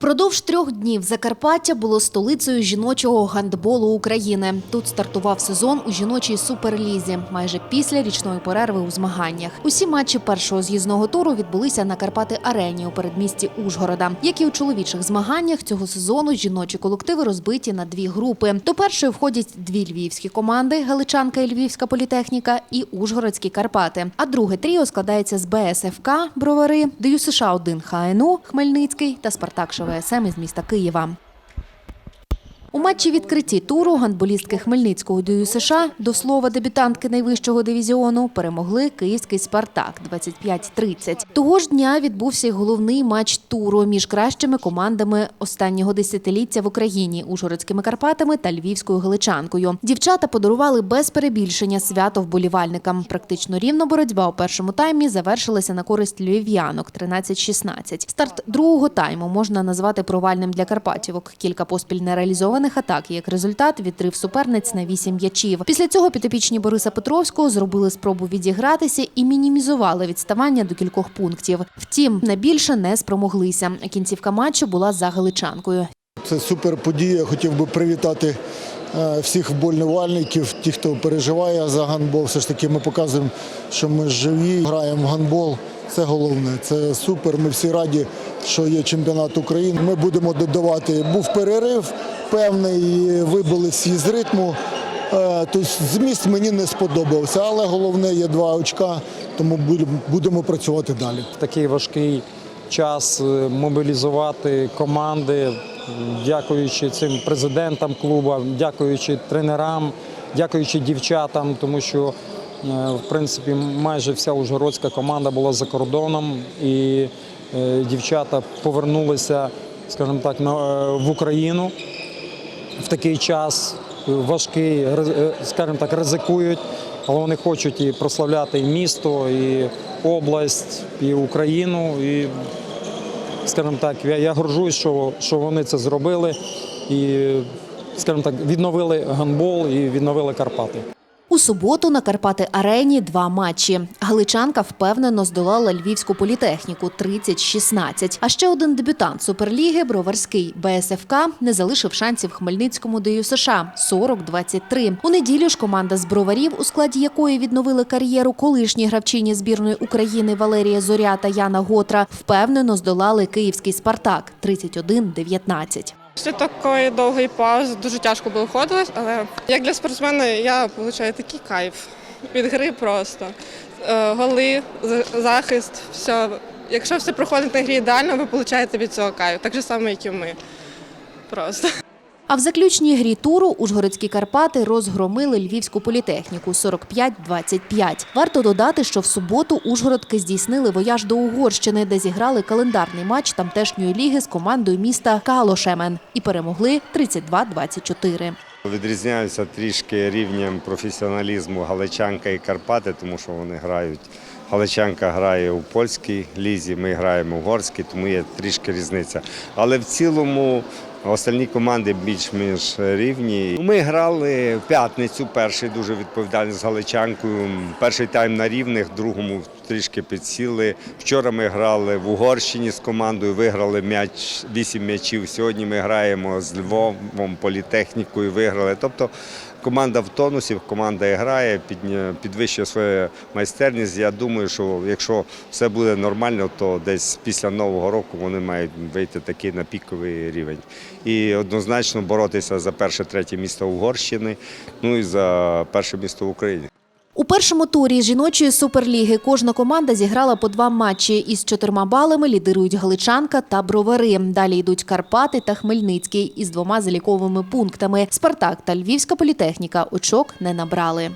Продовж трьох днів Закарпаття було столицею жіночого гандболу України. Тут стартував сезон у жіночій суперлізі, майже після річної перерви у змаганнях. Усі матчі першого з'їзного туру відбулися на Карпати Арені у передмісті Ужгорода. Як і у чоловічих змаганнях цього сезону жіночі колективи розбиті на дві групи. До першої входять дві львівські команди Галичанка і Львівська політехніка і Ужгородські Карпати. А друге тріо складається з БСФК Бровари, ДЮ США 1 ХНУ Хмельницький та Спартак ШВСМ із міста Києва. У матчі відкритті туру гандболістки Хмельницького ДЮ США, до слова, дебютантки найвищого дивізіону, перемогли київський Спартак 25-30. Того ж дня відбувся й головний матч туру між кращими командами останнього десятиліття в Україні Ужгородськими Карпатами та Львівською Галичанкою. Дівчата подарували без перебільшення свято вболівальникам. Практично рівно боротьба у першому таймі завершилася на користь львів'янок 13-16. Старт другого тайму можна назвати провальним для Карпатівок. Кілька поспіль нереалізованих атак. і, Як результат відрив суперниць на вісім м'ячів. Після цього підопічні Бориса Петровського зробили спробу відігратися і мінімізували відставання до кількох пунктів. Втім, на більше не спромоглися. Кінцівка матчу була за галичанкою. Це супер подія. Хотів би привітати е, всіх вболівальників, ті, хто переживає за гандбол. Все ж таки ми показуємо, що ми живі, граємо в гандбол. Це головне, це супер. Ми всі раді, що є чемпіонат України. Ми будемо додавати. Був перерив певний, вибились із ритму. Тобто зміст мені не сподобався, але головне є два очка, тому будемо- працювати далі. такий важкий час е, мобілізувати команди, дякуючи цим президентам клубу, дякуючи тренерам, дякуючи дівчатам, тому що в принципі майже вся ужгородська команда була за кордоном, і е, дівчата повернулися, скажімо так, е, в Україну в такий час е, важкий, е, скажімо так, ризикують, але вони хочуть і прославляти і місто, і область, і Україну. І, скажімо так, я, я горжусь, що, що вони це зробили і, скажімо так, відновили гандбол і відновили Карпати. Суботу на Карпати Арені два матчі. Галичанка впевнено здолала львівську політехніку 30-16. А ще один дебютант суперліги Броварський БСФК не залишив шансів Хмельницькому ДЮ США 40-23. У неділю ж команда з броварів, у складі якої відновили кар'єру колишні гравчині збірної України Валерія Зоря та Яна Готра, впевнено здолали київський Спартак 31-19. Після такої довгої паузи дуже тяжко було входилось, але як для спортсмена я отримую такий кайф від гри просто. Е, Голи, захист, все. Якщо все проходить на грі ідеально, ви отримуєте від цього кайф. Так же само, як і ми. Просто. А в заключній грі туру Ужгородські Карпати розгромили львівську політехніку 45-25. Варто додати, що в суботу Ужгородки здійснили вояж до Угорщини, де зіграли календарний матч тамтешньої ліги з командою міста Калошемен і перемогли 32-24. Відрізняються трішки рівнем професіоналізму Галичанка і Карпати, тому що вони грають. Галичанка грає у польській лізі, ми граємо в угорській, тому є трішки різниця. Але в цілому остальні команди більш-менш рівні. Ми грали в п'ятницю, перший дуже відповідальний з Галичанкою. Перший тайм на рівних, другому трішки підсіли. Вчора ми грали в Угорщині з командою, виграли м'яч, вісім м'ячів. Сьогодні ми граємо з Львовом, політехнікою, виграли. Тобто команда в тонусі, команда грає, підвищує свою майстерність. Я думаю, що якщо все буде нормально, то десь після Нового року вони мають вийти такий на піковий рівень. І однозначно боротися за перше-третє місто Угорщини, ну і за перше місто в Україні. У першому турі жіночої суперліги кожна команда зіграла по два матчі. Із чотирма балами лідирують Галичанка та Бровари. Далі йдуть Карпати та Хмельницький із двома заліковими пунктами. Спартак та Львівська політехніка очок не набрали.